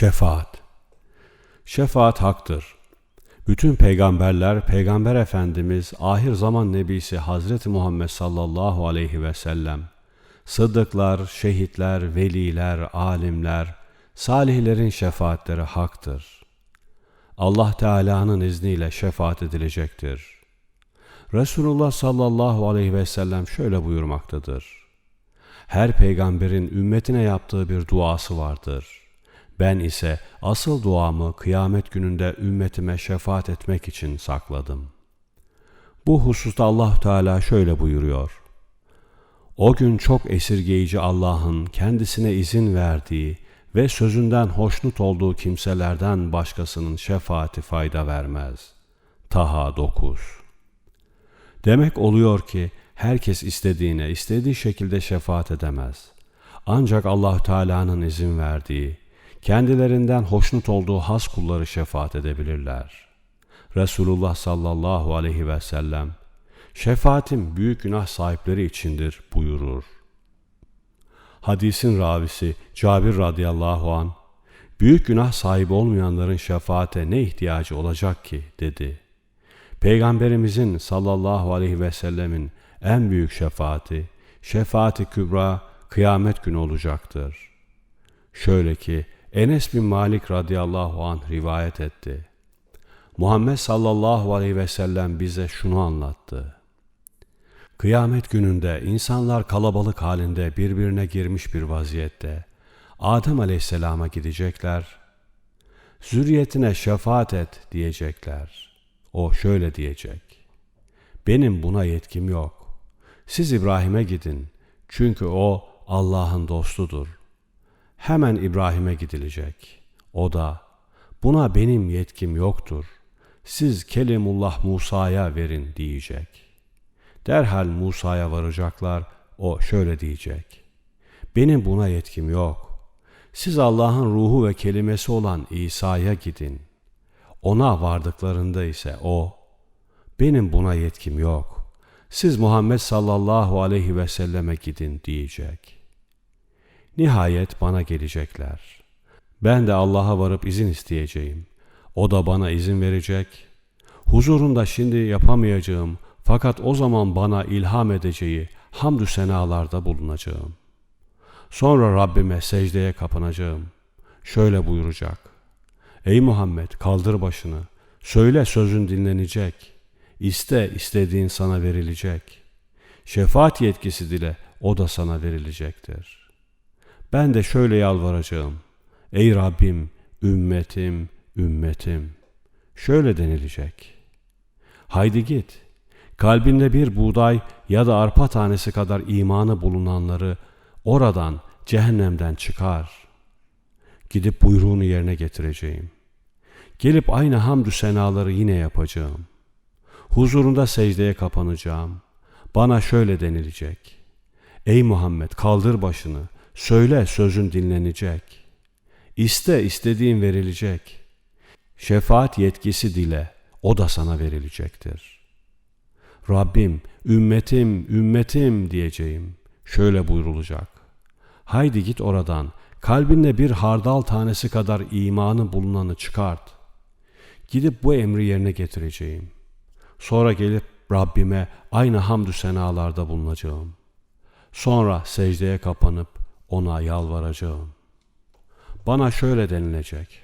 Şefaat Şefaat haktır. Bütün peygamberler, Peygamber Efendimiz, ahir zaman nebisi Hazreti Muhammed sallallahu aleyhi ve sellem, sıddıklar, şehitler, veliler, alimler, salihlerin şefaatleri haktır. Allah Teala'nın izniyle şefaat edilecektir. Resulullah sallallahu aleyhi ve sellem şöyle buyurmaktadır. Her peygamberin ümmetine yaptığı bir duası vardır. Ben ise asıl duamı kıyamet gününde ümmetime şefaat etmek için sakladım. Bu hususta Allah Teala şöyle buyuruyor. O gün çok esirgeyici Allah'ın kendisine izin verdiği ve sözünden hoşnut olduğu kimselerden başkasının şefaati fayda vermez. Taha 9 Demek oluyor ki herkes istediğine, istediği şekilde şefaat edemez. Ancak Allah Teala'nın izin verdiği, kendilerinden hoşnut olduğu has kulları şefaat edebilirler. Resulullah sallallahu aleyhi ve sellem, şefaatim büyük günah sahipleri içindir buyurur. Hadisin ravisi Cabir radıyallahu an büyük günah sahibi olmayanların şefaate ne ihtiyacı olacak ki dedi. Peygamberimizin sallallahu aleyhi ve sellemin en büyük şefaati, şefaati kübra kıyamet günü olacaktır. Şöyle ki Enes bin Malik radıyallahu anh rivayet etti. Muhammed sallallahu aleyhi ve sellem bize şunu anlattı. Kıyamet gününde insanlar kalabalık halinde birbirine girmiş bir vaziyette Adem aleyhisselama gidecekler. Zürriyetine şefaat et diyecekler. O şöyle diyecek. Benim buna yetkim yok. Siz İbrahim'e gidin. Çünkü o Allah'ın dostudur. Hemen İbrahim'e gidilecek. O da buna benim yetkim yoktur. Siz Kelimullah Musa'ya verin diyecek.'' Derhal Musa'ya varacaklar. O şöyle diyecek. Benim buna yetkim yok. Siz Allah'ın ruhu ve kelimesi olan İsa'ya gidin. Ona vardıklarında ise o, benim buna yetkim yok. Siz Muhammed sallallahu aleyhi ve selleme gidin diyecek. Nihayet bana gelecekler. Ben de Allah'a varıp izin isteyeceğim. O da bana izin verecek. Huzurunda şimdi yapamayacağım fakat o zaman bana ilham edeceği hamdü senalarda bulunacağım. Sonra Rabbime secdeye kapanacağım. Şöyle buyuracak. Ey Muhammed kaldır başını. Söyle sözün dinlenecek. İste istediğin sana verilecek. Şefaat yetkisi dile o da sana verilecektir. Ben de şöyle yalvaracağım. Ey Rabbim, ümmetim, ümmetim. Şöyle denilecek. Haydi git.'' kalbinde bir buğday ya da arpa tanesi kadar imanı bulunanları oradan cehennemden çıkar. Gidip buyruğunu yerine getireceğim. Gelip aynı hamdü senaları yine yapacağım. Huzurunda secdeye kapanacağım. Bana şöyle denilecek. Ey Muhammed kaldır başını, söyle sözün dinlenecek. İste istediğin verilecek. Şefaat yetkisi dile, o da sana verilecektir.'' Rabbim, ümmetim, ümmetim diyeceğim. Şöyle buyrulacak. Haydi git oradan, kalbinde bir hardal tanesi kadar imanı bulunanı çıkart. Gidip bu emri yerine getireceğim. Sonra gelip Rabbime aynı hamdü senalarda bulunacağım. Sonra secdeye kapanıp ona yalvaracağım. Bana şöyle denilecek.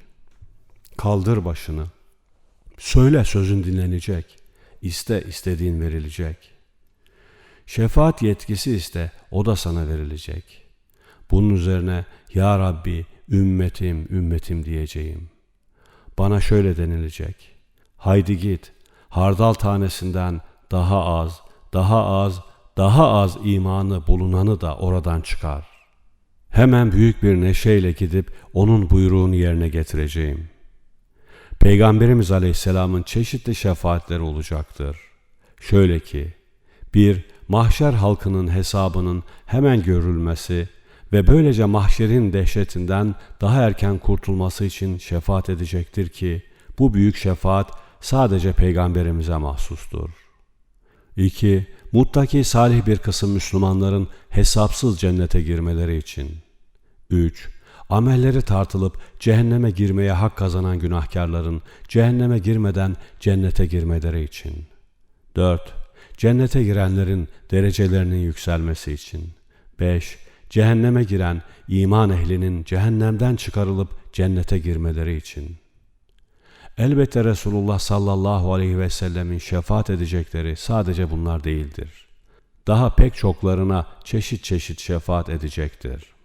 Kaldır başını. Söyle sözün dinlenecek.'' İste istediğin verilecek. Şefaat yetkisi iste o da sana verilecek. Bunun üzerine Ya Rabbi ümmetim ümmetim diyeceğim. Bana şöyle denilecek. Haydi git hardal tanesinden daha az, daha az, daha az imanı bulunanı da oradan çıkar. Hemen büyük bir neşeyle gidip onun buyruğunu yerine getireceğim.'' Peygamberimiz Aleyhisselam'ın çeşitli şefaatleri olacaktır. Şöyle ki, bir, mahşer halkının hesabının hemen görülmesi ve böylece mahşerin dehşetinden daha erken kurtulması için şefaat edecektir ki, bu büyük şefaat sadece Peygamberimize mahsustur. 2. Muttaki salih bir kısım Müslümanların hesapsız cennete girmeleri için. 3. Amelleri tartılıp cehenneme girmeye hak kazanan günahkarların cehenneme girmeden cennete girmeleri için. 4. Cennete girenlerin derecelerinin yükselmesi için. 5. Cehenneme giren iman ehlinin cehennemden çıkarılıp cennete girmeleri için. Elbette Resulullah sallallahu aleyhi ve sellemin şefaat edecekleri sadece bunlar değildir. Daha pek çoklarına çeşit çeşit şefaat edecektir.